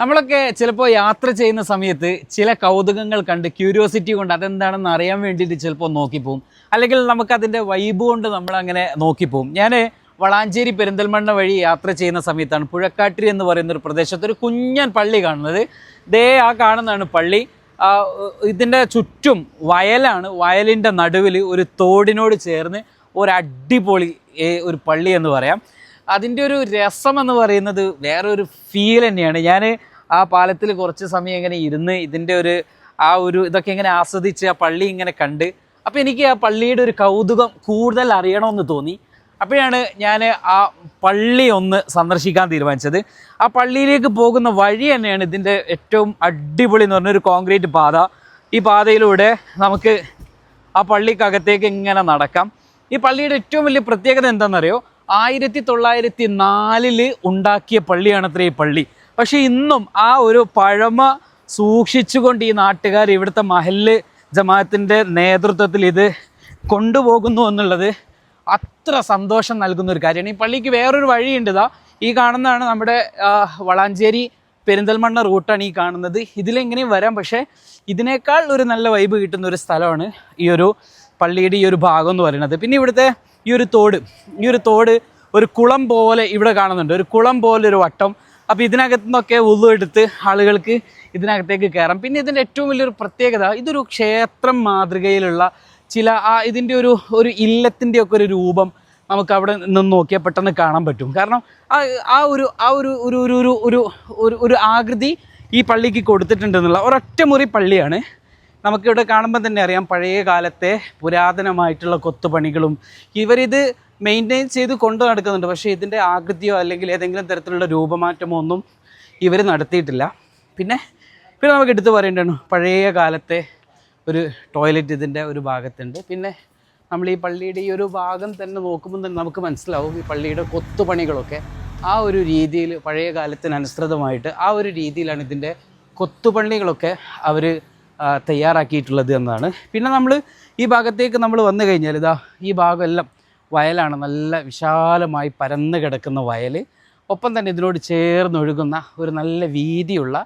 നമ്മളൊക്കെ ചിലപ്പോൾ യാത്ര ചെയ്യുന്ന സമയത്ത് ചില കൗതുകങ്ങൾ കണ്ട് ക്യൂരിയോസിറ്റി കൊണ്ട് അതെന്താണെന്ന് അറിയാൻ വേണ്ടിയിട്ട് ചിലപ്പോൾ നോക്കിപ്പോവും. അല്ലെങ്കിൽ നമുക്കതിന്റെ വൈബ് കൊണ്ട് നമ്മളങ്ങനെ നോക്കിപ്പോവും. ഞാൻ വളാഞ്ചേരി പെരിന്തൽമണ്ണ വഴി യാത്ര ചെയ്യുന്ന സമയത്താണ് പുഴക്കാട്ടിരി എന്ന് പറയുന്ന ഒരു പ്രദേശത്ത് ഒരു കുഞ്ഞൻ പള്ളി കാണുന്നത്. ദേ ആ കാണുന്നതാണ് പള്ളി. ഇതിന്റെ ചുറ്റും വയലാണ്. വയലിന്റെ നടുവിൽ ഒരു തോടിനോട് ചേർന്ന് ഒരു അടിപൊളി ഒരു പള്ളി എന്ന് പറയാം. അതിന്റെ ഒരു രസം എന്ന് പറയുന്നത് വേറൊരു ഫീൽ തന്നെയാണ്. ഞാൻ ആ പാലത്തിൽ കുറച്ച് സമയം ഇങ്ങനെ ഇരുന്ന് ഇതിന്റെ ഒരു ആ ഒരു ഇതൊക്കെ ഇങ്ങനെ ആസ്വദിച്ച് ആ പള്ളി ഇങ്ങനെ കണ്ട് അപ്പോൾ എനിക്ക് ആ പള്ളിയുടെ ഒരു കൗതുകം കൂടുതൽ അറിയണമെന്ന് തോന്നി. അപ്പോഴാണ് ഞാൻ ആ പള്ളി ഒന്ന് സന്ദർശിക്കാൻ തീരുമാനിച്ചത്. ആ പള്ളിയിലേക്ക് പോകുന്ന വഴി തന്നെയാണ് ഇതിന്റെ ഏറ്റവും അടിപൊളി എന്ന് പറഞ്ഞൊരു കോൺക്രീറ്റ് പാത. ഈ പാതയിലൂടെ നമുക്ക് ആ പള്ളിക്കകത്തേക്ക് ഇങ്ങനെ നടക്കാം. ഈ പള്ളിയുടെ ഏറ്റവും വലിയ പ്രത്യേകത എന്താണെന്നറിയോ? ആയിരത്തി തൊള്ളായിരത്തി നാലിൽ ഉണ്ടാക്കിയ പള്ളിയാണത്രേ ഈ പള്ളി. പക്ഷേ ഇന്നും ആ ഒരു പഴമ സൂക്ഷിച്ചുകൊണ്ട് ഈ നാട്ടുകാർ ഇവിടുത്തെ മഹല്ല് ജമാഅത്തിന്റെ നേതൃത്വത്തിൽ ഇത് കൊണ്ടുപോകുന്നു എന്നുള്ളത് അത്ര സന്തോഷം നൽകുന്ന ഒരു കാര്യമാണ്. ഈ പള്ളിക്ക് വേറൊരു വഴിയുണ്ട് ഇതാ. ഈ കാണുന്നതാണ് നമ്മുടെ വളാഞ്ചേരി പെരിന്തൽമണ്ണ റൂട്ടാണ് ഈ കാണുന്നത്. ഇതിലെങ്ങനെയും വരാം. പക്ഷേ ഇതിനേക്കാൾ ഒരു നല്ല വൈബ് കിട്ടുന്ന ഒരു സ്ഥലമാണ് ഈ ഒരു പള്ളിയുടെ ഈ ഒരു ഭാഗം എന്ന് പറയുന്നത്. പിന്നെ ഇവിടുത്തെ ഈ ഒരു തോട് ഈ ഒരു തോട് ഒരു കുളം പോലെ ഇവിടെ കാണുന്നുണ്ട്. ഒരു കുളം പോലെ ഒരു വട്ടം. അപ്പോൾ ഇതിനകത്തു നിന്നൊക്കെ ഉള്ളു എടുത്ത് ആളുകൾക്ക് ഇതിനകത്തേക്ക് കയറാം. പിന്നെ ഇതിന്റെ ഏറ്റവും വലിയൊരു പ്രത്യേകത ഇതൊരു ക്ഷേത്രം മാതൃകയിലുള്ള ചില ആ ഇതിന്റെ ഒരു ഒരു ഇല്ലത്തിന്റെ ഒക്കെ ഒരു രൂപം നമുക്ക് അവിടെ നിന്ന് നോക്കിയാൽ പെട്ടെന്ന് കാണാൻ പറ്റും. കാരണം ആ ആ ഒരു ആ ഒരു ഒരു ഒരു ഒരു ഒരു ഒരു ആകൃതി ഈ പള്ളിക്ക് കൊടുത്തിട്ടുണ്ടെന്നുള്ള ഒരൊറ്റ മുറി പള്ളിയാണ്. നമുക്കിവിടെ കാണുമ്പോൾ തന്നെ അറിയാം പഴയ കാലത്തെ പുരാതനമായിട്ടുള്ള കൊത്തുപണികളും ഇവരിത് മെയിന്റെയിൻ ചെയ്ത് കൊണ്ടു നടക്കുന്നുണ്ട്. പക്ഷേ ഇതിന്റെ ആകൃതിയോ അല്ലെങ്കിൽ ഏതെങ്കിലും തരത്തിലുള്ള രൂപമാറ്റമോ ഒന്നും ഇവർ നടത്തിയിട്ടില്ല. പിന്നെ പിന്നെ നമുക്ക് എടുത്തു പറയേണ്ടതാണ് പഴയ കാലത്തെ ഒരു ടോയ്ലറ്റ് ഇതിന്റെ ഒരു ഭാഗത്തുണ്ട്. പിന്നെ നമ്മൾ ഈ പള്ളിയുടെ ഈ ഒരു ഭാഗം തന്നെ നോക്കുമ്പോൾ തന്നെ നമുക്ക് മനസ്സിലാവും ഈ പള്ളിയുടെ കൊത്തുപണികളൊക്കെ ആ ഒരു രീതിയിൽ പഴയ കാലത്തിന് അനുസൃതമായിട്ട് ആ ഒരു രീതിയിലാണ് ഇതിന്റെ കൊത്തുപണികളൊക്കെ അവർ തയ്യാറാക്കിയിട്ടുള്ളത് എന്നാണ്. പിന്നെ നമ്മൾ ഈ ഭാഗത്തേക്ക് നമ്മൾ വന്നു കഴിഞ്ഞാൽ ഇതാ ഈ ഭാഗമെല്ലാം വയലാണ്. നല്ല വിശാലമായി പരന്ന് കിടക്കുന്ന വയൽ ഒപ്പം തന്നെ ഇതിനോട് ചേർന്നൊഴുകുന്ന ഒരു നല്ല വീതിയുള്ള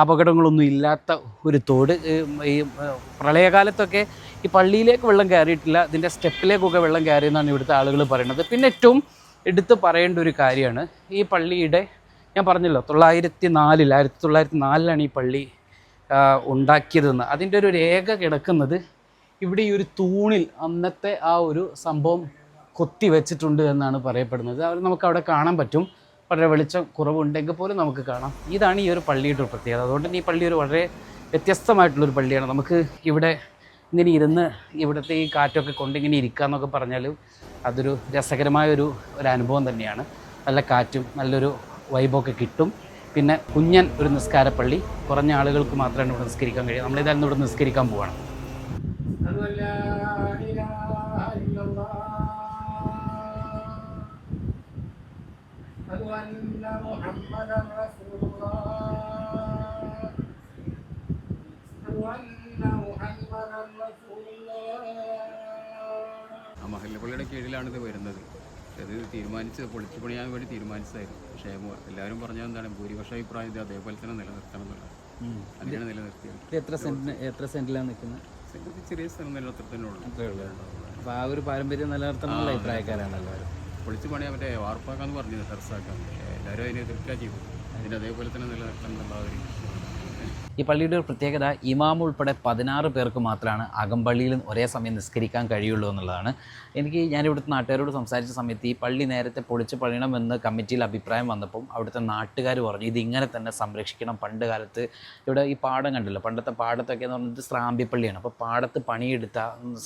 അപകടങ്ങളൊന്നും ഇല്ലാത്ത ഒരു തോട്. ഈ പ്രളയകാലത്തൊക്കെ ഈ പള്ളിയിലേക്ക് വെള്ളം കയറിയിട്ടില്ല. ഇതിന്റെ സ്റ്റെപ്പിലേക്കൊക്കെ വെള്ളം കയറിയെന്നാണ് ഇവിടുത്തെ ആളുകൾ പറയുന്നത്. പിന്നെ ഏറ്റവും എടുത്ത് പറയേണ്ട ഒരു കാര്യമാണ് ഈ പള്ളിയുടെ ഞാൻ പറഞ്ഞല്ലോ തൊള്ളായിരത്തി നാലിൽ ആയിരത്തി തൊള്ളായിരത്തി നാലിലാണ് ഈ പള്ളി ഉണ്ടാക്കിയതെന്ന്. അതിന്റെ ഒരു രേഖ കിടക്കുന്നത് ഇവിടെ ഈ ഒരു തൂണിൽ അന്നത്തെ ആ ഒരു സംഭവം കൊത്തി വെച്ചിട്ടുണ്ട് എന്നാണ് പറയപ്പെടുന്നത്. അവർ നമുക്ക് അവിടെ കാണാൻ പറ്റും. വളരെ വെളിച്ചം കുറവുണ്ടെങ്കിൽ പോലും നമുക്ക് കാണാം. ഇതാണ് ഈ ഒരു പള്ളിയുടെ ഒരു പ്രത്യേകത. അതുകൊണ്ട് തന്നെ ഈ പള്ളി ഒരു വളരെ വ്യത്യസ്തമായിട്ടുള്ളൊരു പള്ളിയാണ്. നമുക്ക് ഇവിടെ ഇങ്ങനെ ഇരുന്ന് ഇവിടുത്തെ ഈ കാറ്റൊക്കെ കൊണ്ട് ഇങ്ങനെ ഇരിക്കുക എന്നൊക്കെ പറഞ്ഞാൽ അതൊരു രസകരമായ ഒരു ഒരു അനുഭവം തന്നെയാണ്. നല്ല കാറ്റും നല്ലൊരു വൈബൊക്കെ കിട്ടും. പിന്നെ കുഞ്ഞൻ ഒരു നിസ്കാരപ്പള്ളി കുറഞ്ഞ ആളുകൾക്ക് മാത്രമാണ് ഇവിടെ നിസ്കരിക്കാൻ കഴിയുക നമ്മളിതായിരുന്നു ഇവിടെ നിസ്കരിക്കാൻ പോവാണ് أشهد أن അത് തീരുമാനിച്ച് പൊളിച്ചു പണിയാൻ വേണ്ടി തീരുമാനിച്ചതായിരുന്നു. പക്ഷേ എല്ലാവരും പറഞ്ഞത് എന്താണ് ഭൂരിപക്ഷ അഭിപ്രായം ഇത് അതേപോലെ തന്നെ നിലനിർത്തണം എന്നുള്ളത് അങ്ങനെയാണ് നിലനിർത്തിയത് എത്ര സെന്റിന് എത്ര സെന്റിലാണ് നിൽക്കുന്നത്? ചെറിയ സ്ഥലം നിലനിർത്തൽ തന്നെ ഉള്ളൂ. അപ്പോൾ ആ ഒരു പാരമ്പര്യം നിലനിർത്തണം അഭിപ്രായക്കാരാണ് എല്ലാവരും. പൊളിച്ചു പണിയാൻ മറ്റേ വാർപ്പാക്കാന്ന് പറഞ്ഞത് പക്ഷേ എല്ലാവരും അതിനെ എതിർക്കാൻ ചെയ്തു അതിന്റെ അതേപോലെ തന്നെ നിലനിർത്തണം എന്നുള്ള ഒരു ഈ പള്ളിയുടെ ഒരു പ്രത്യേകത ഇമാം ഉൾപ്പെടെ പതിനാറ് പേർക്ക് മാത്രമാണ് അകമ്പള്ളിയിൽ ഒരേ സമയം നിസ്കരിക്കാൻ കഴിയുള്ളൂ എന്നുള്ളതാണ്. എനിക്ക് ഞാൻ ഇവിടുത്തെ നാട്ടുകാരോട് സംസാരിച്ച സമയത്ത് ഈ പള്ളി നേരത്തെ പൊളിച്ച് പണിയണമെന്ന് കമ്മിറ്റിയിൽ അഭിപ്രായം വന്നപ്പം അവിടുത്തെ നാട്ടുകാർ പറഞ്ഞു ഇതിങ്ങനെ തന്നെ സംരക്ഷിക്കണം. പണ്ട് കാലത്ത് ഇവിടെ ഈ പാടം കണ്ടല്ലോ പണ്ടത്തെ പാടത്തൊക്കെ എന്ന് പറഞ്ഞത് സ്രാമ്പിപ്പള്ളിയാണ് അപ്പോൾ പാടത്ത് പണിയെടുത്ത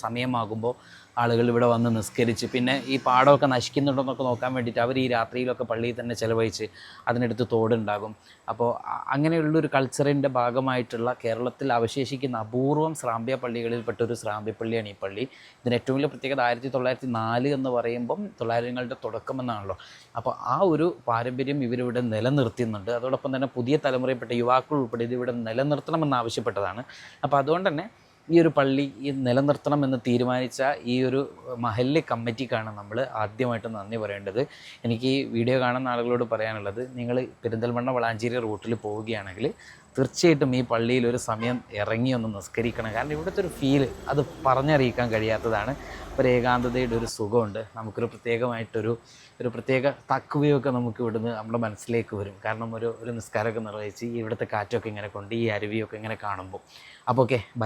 സമയമാകുമ്പോൾ ആളുകൾ ഇവിടെ വന്ന് നിസ്കരിച്ച് പിന്നെ ഈ പാടമൊക്കെ നശിക്കുന്നുണ്ടോയെന്നൊക്കെ നോക്കാൻ വേണ്ടിയിട്ട് അവർ ഈ രാത്രിയിലൊക്കെ പള്ളിയിൽ തന്നെ ചിലവഴിച്ച് അതിനടുത്ത് തോടുണ്ടാകും. അപ്പോൾ അങ്ങനെയുള്ളൊരു കൾച്ചറിന്റെ ഭാഗമായിട്ടുള്ള കേരളത്തിൽ അവശേഷിക്കുന്ന അപൂർവം ശ്രാമ്പ്യ പള്ളികളിൽപ്പെട്ട ഒരു ശ്രാമ്പ്യ പള്ളിയാണ് ഈ പള്ളി. ഇതിന് ഏറ്റവും വലിയ പ്രത്യേകത ആയിരത്തി തൊള്ളായിരത്തി നാല് എന്ന് പറയുമ്പം തൊള്ളായിരങ്ങളുടെ തുടക്കം എന്നാണല്ലോ അപ്പോൾ ആ ഒരു പാരമ്പര്യം ഇവരിവിടെ നിലനിർത്തുന്നുണ്ട് അതോടൊപ്പം തന്നെ പുതിയ തലമുറയിൽപ്പെട്ട യുവാക്കൾ ഉൾപ്പെടെ ഇതിവിടെ നിലനിർത്തണമെന്ന് ആവശ്യപ്പെട്ടതാണ് അപ്പോൾ അതുകൊണ്ട് തന്നെ ഈ ഒരു പള്ളി ഈ നിലനിർത്തണം എന്ന് തീരുമാനിച്ച ഈ ഒരു മഹല്ല് കമ്മിറ്റിക്കാണ് നമ്മൾ ആദ്യമായിട്ട് നന്ദി പറയേണ്ടത്. എനിക്ക് ഈ വീഡിയോ കാണുന്ന ആളുകളോട് പറയാനുള്ളത് നിങ്ങൾ പെരിന്തൽമണ്ണ വളാഞ്ചേരി റൂട്ടിൽ പോവുകയാണെങ്കിൽ തീർച്ചയായിട്ടും ഈ പള്ളിയിൽ ഒരു സമയം ഇറങ്ങി ഒന്ന് നിസ്കരിക്കണം. കാരണം ഇവിടുത്തെ ഒരു ഫീൽ അത് പറഞ്ഞറിയിക്കാൻ കഴിയാത്തതാണ്. ഒരു ഏകാന്തതയുടെ ഒരു സുഖമുണ്ട്. നമുക്കൊരു പ്രത്യേകമായിട്ടൊരു ഒരു പ്രത്യേക തക്കുവയൊക്കെ നമുക്ക് ഇവിടുന്ന് നമ്മുടെ മനസ്സിലേക്ക് വരും. കാരണം ഒരു ഒരു നിസ്കാരമൊക്കെ നിർവഹിച്ച് ഇവിടുത്തെ കാറ്റൊക്കെ ഇങ്ങനെ കൊണ്ട് ഈ അരുവിയൊക്കെ ഇങ്ങനെ കാണുമ്പോൾ. അപ്പോൾ ഓക്കെ ബൈ